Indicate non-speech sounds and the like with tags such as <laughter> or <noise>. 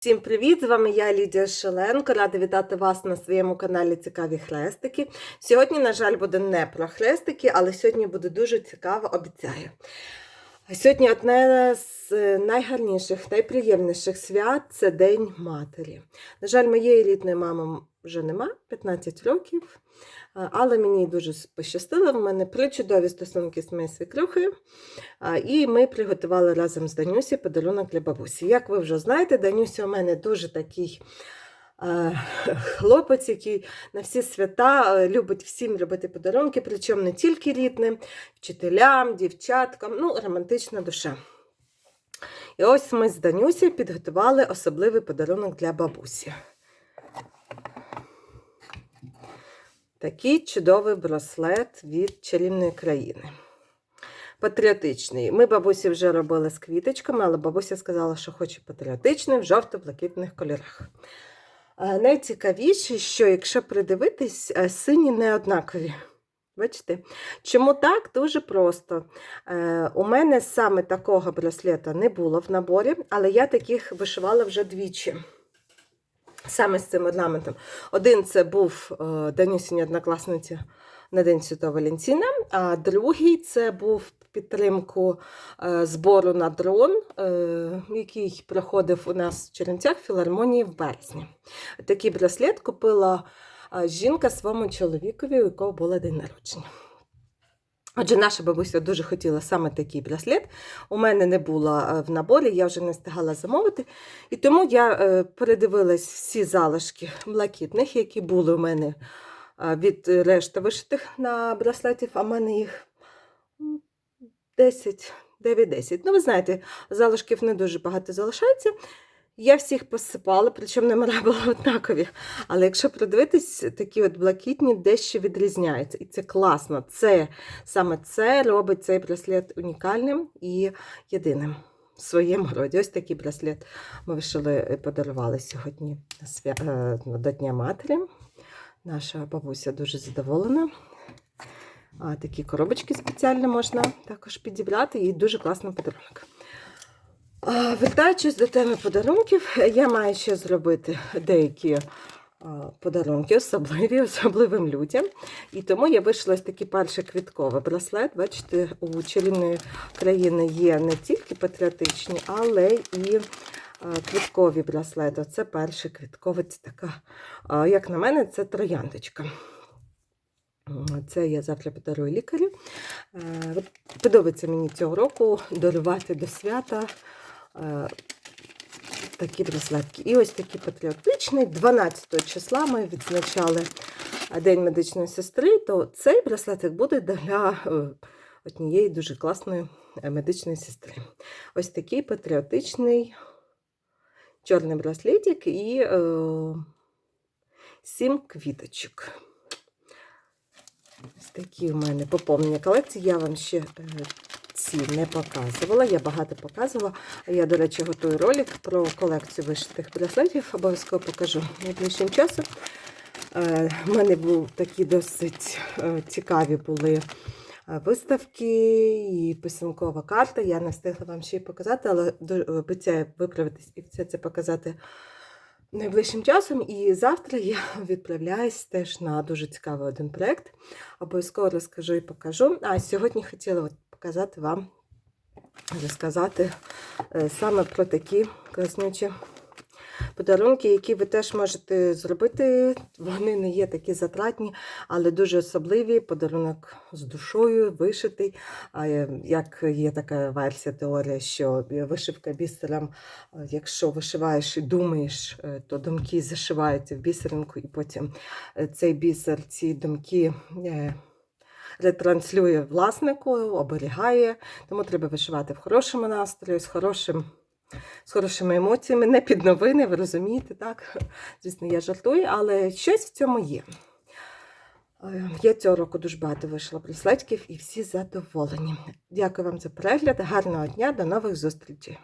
Всім привіт! З вами я Лідія Шеленко. Рада вітати вас на своєму каналі Цікаві хрестики. Сьогодні, на жаль, буде не про хрестики, але сьогодні буде дуже цікаво, обіцяю. Сьогодні одне з е, найгарніших, найприємніших свят це День Матері. На жаль, моєї рідної мами вже нема 15 років, але мені дуже пощастило. В мене причудові стосунки з моєю свекрухою. І ми приготували разом з Данюсі подарунок для бабусі. Як ви вже знаєте, Данюся у мене дуже такий хлопець, який на всі свята е, любить всім робити подарунки, причому не тільки рідним, вчителям, дівчаткам, ну, романтична душа. І ось ми з Данюсі підготували особливий подарунок для бабусі. Такий чудовий браслет від чарівної країни. Патріотичний. Ми бабусі вже робили з квіточками, але бабуся сказала, що хоче патріотичний в жовто-блакитних кольорах. Найцікавіше, що якщо придивитись, е, сині не однакові. Бачите? Чому так? Дуже просто. Е, у мене саме такого браслета не було в наборі, але я таких вишивала вже двічі. Саме з цим орнаментом. Один це був е, Данюсіні однокласниці на День Святого Валентина, а другий це був підтримку е, збору на дрон, е, який проходив у нас в Чернівцях філармонії в березні. Такий браслет купила е, жінка своєму чоловікові, у якого було день народження. Отже, наша бабуся дуже хотіла саме такий браслет. У мене не було в наборі, я вже не встигала замовити. І тому я передивилась всі залишки блакитних, які були у мене від решти вишитих на браслетів, а в мене їх м, 10, 9-10. Ну, ви знаєте, залишків не дуже багато залишається. Я всіх посипала, причому номера були однакові. Але якщо придивитись, такі от блакитні дещо відрізняються. І це класно. Це саме це робить цей браслет унікальним і єдиним в своєму роді. Ось такий браслет ми вишили і подарували сьогодні свя... е, до Дня Матері. Наша бабуся дуже задоволена. Такі коробочки спеціально можна також підібрати і дуже класний подарунок. Вертаючись до теми подарунків, я маю ще зробити деякі подарунки, особливі, особливим людям. І тому я вийшла ось такий перший квітковий браслет. Бачите, у чарівної країни є не тільки патріотичні, але і квіткові браслети. Це перший квітковий, це така, як на мене, це трояндочка. Це я завтра подарую лікарю. Е, Подобається мені цього року дарувати до свята е, такі браслетки. І ось такий патріотичний. 12 числа ми відзначали День медичної сестри, то цей браслетик буде для е, однієї дуже класної медичної сестри. Ось такий патріотичний чорний браслетик і сім квіточок. Ось такі в мене поповнення колекції. Я вам ще е, ці не показувала. Я багато показувала. Я, до речі, готую ролик про колекцію вишитих браслетів. Обов'язково покажу найближчим часом. Е, У мене був такі досить е, цікаві були е, виставки і писанкова карта. Я не встигла вам ще й показати, але обіцяю виправитись і все це показати найближчим часом. І завтра я <laughs> відправляюсь теж на дуже цікавий один проєкт. Обов'язково розкажу і покажу. А сьогодні хотіла от показати вам, розказати е, саме про такі класнючі подарунки, які ви теж можете зробити. Вони не є такі затратні, але дуже особливі. Подарунок з душою, вишитий. Е, Як є така версія теорія, що вишивка бісером, е, якщо вишиваєш і думаєш, е, то думки зашиваються в бісеринку, і потім цей бісер, ці думки. Ретранслює власнику, оберігає, тому треба вишивати в хорошому настрої, з хорошим з хорошими емоціями, не під новини, ви розумієте, так? Звісно, я жартую, але щось в цьому є. Е, Я цього року дуже багато вийшла браслетиків і всі задоволені. Дякую вам за перегляд, гарного дня, до нових зустрічей!